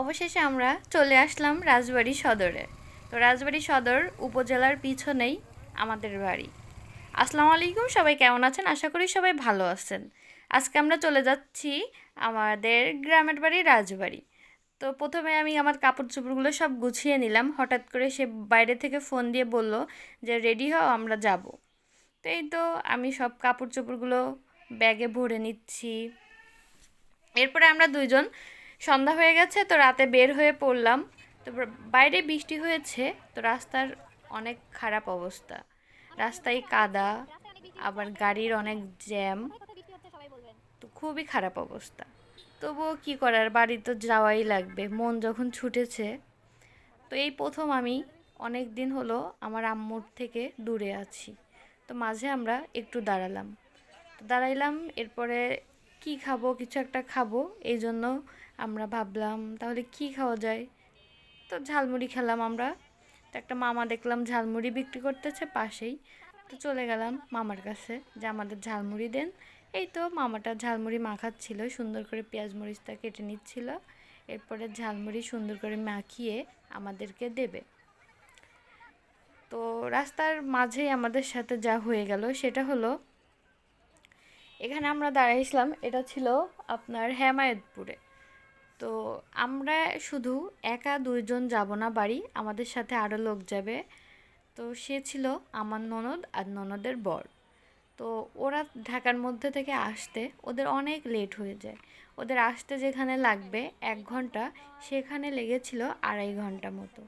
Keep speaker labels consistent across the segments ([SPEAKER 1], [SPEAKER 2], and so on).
[SPEAKER 1] অবশেষে আমরা চলে আসলাম রাজবাড়ি সদরে। তো রাজবাড়ি সদর উপজেলার পিছনেই আমাদের বাড়ি। আসসালামু আলাইকুম, সবাই কেমন আছেন? আশা করি সবাই ভালো আছেন। আজকে আমরা চলে যাচ্ছি আমাদের গ্রামের বাড়ি রাজবাড়ি। তো প্রথমে আমি আমার কাপড় চোপড়গুলো সব গুছিয়ে নিলাম। হঠাৎ করে সে বাইরে থেকে ফোন দিয়ে বলল যে, রেডি হও, আমরা যাব। তো এই তো আমি সব কাপড় চোপড়গুলো ব্যাগে ভরে নিচ্ছি। এরপরে আমরা দুইজন সন্ধ্যা হয়ে গেছে, তো রাতে বের হয়ে পড়লাম। তো বাইরে বৃষ্টি হয়েছে, তো রাস্তার অনেক খারাপ অবস্থা। রাস্তায় কাদা, আবার গাড়ির অনেক জ্যাম, তো খুবই খারাপ অবস্থা। তবুও কি করার, বাড়ি তো যাওয়াই লাগবে, মন যখন ছুটেছে। তো এই প্রথম আমি অনেক দিন হলো আমার আম্মুর থেকে দূরে আছি। তো মাঝে আমরা একটু দাঁড়ালাম। তো দাঁড়াইলাম, এরপরে কি খাব, কিছু একটা খাব, এই জন্য আমরা ভাবলাম, তাহলে কি খাওয়া যায়? তো ঝালমুড়ি খেলাম আমরা। তো একটা মামা দেখলাম ঝালমুড়ি বিক্রি করতেছে পাশেই। তো চলে গেলাম মামার কাছে যে, আমাদের ঝালমুড়ি দেন। এই তো মামাটা ঝালমুড়ি মাখাচ্ছিল, সুন্দর করে পেঁয়াজ মরিচটা কেটে নিচ্ছিল। এরপরে ঝালমুড়ি সুন্দর করে মাখিয়ে আমাদেরকে দেবে। তো রাস্তার মাঝেই আমাদের সাথে যা হয়ে গেল, সেটা হলো এখানে আমরা দাঁড়াইছিলাম, এটা ছিল আপনার হেমায়তপুরে। তো আমরা শুধু একা দুইজন যাব না, বাড়ি, আমাদের সাথে আরও লোক যাবে। তো সে ছিল আমার ননদ আর ননদের বর। তো ওরা ঢাকার মধ্যে থেকে আসতে ওদের অনেক লেট হয়ে যায়। ওদের আসতে যেখানে লাগবে এক ঘণ্টা, সেখানে লেগেছিল আড়াই ঘণ্টা মতো।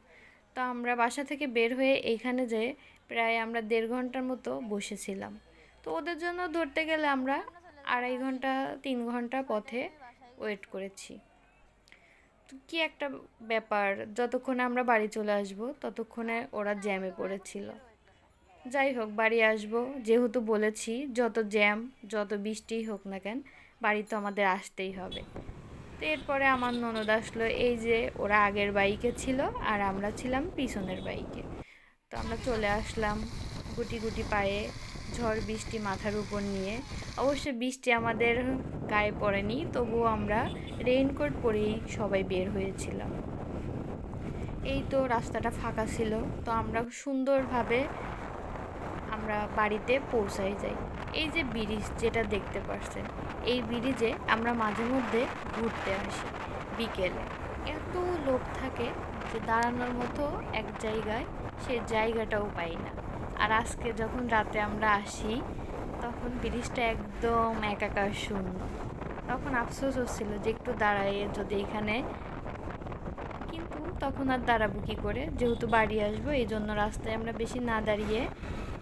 [SPEAKER 1] তো আমরা বাসা থেকে বের হয়ে এইখানে যেয়ে প্রায় আমরা দেড় ঘণ্টার মতো বসেছিলাম। তো ওদের জন্য ধরতে গেলে আমরা আড়াই ঘণ্টা, তিন ঘণ্টা পথে ওয়েট করেছি। তো কী একটা ব্যাপার, যতক্ষণে আমরা বাড়ি চলে আসব, ততক্ষণে ওরা জ্যামে পড়েছিল। যাই হোক, বাড়ি আসব, যেহেতু বলেছি, যত জ্যাম যত বৃষ্টিই হোক না কেন, বাড়ি তো আমাদের আসতেই হবে। তো এরপরে আমার ননদ আসলো, এই যে ওরা আগের বাইকে ছিল আর আমরা ছিলাম পিছনের বাইকে। তো আমরা চলে আসলাম গুটি গুটি পায়ে। ঝড় বৃষ্টি মাথার উপর নিয়ে। অবশ্য বৃষ্টি আমাদের গায়ে পড়েনি, তবুও আমরা রেইনকোট পরেই সবাই বের হয়েছিলাম। এই তো রাস্তাটা ফাঁকা ছিল, তো আমরা সুন্দরভাবে আমরা বাড়িতে পৌঁছাই যাই। এই যে ব্রিজ যেটা দেখতে পাচ্ছেন এই ব্রিজে আমরা মাঝে মধ্যে ঘুরতে আসি বিকেলে। এত লোক থাকে যে দাঁড়ানোর মতো এক জায়গায় সে জায়গাটাও পাই না। আর আজকে যখন রাতে আমরা আসি, তখন ব্রিজটা একদম একাকার শূন্য। তখন আফসোস হচ্ছিল যে একটু দাঁড়াইয়ে যদি এখানে কিন্তু তখন আর দাঁড়াবো কী করে? যেহেতু বাড়ি আসব এই জন্য রাস্তায় আমরা বেশি না দাঁড়িয়ে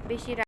[SPEAKER 1] বেশি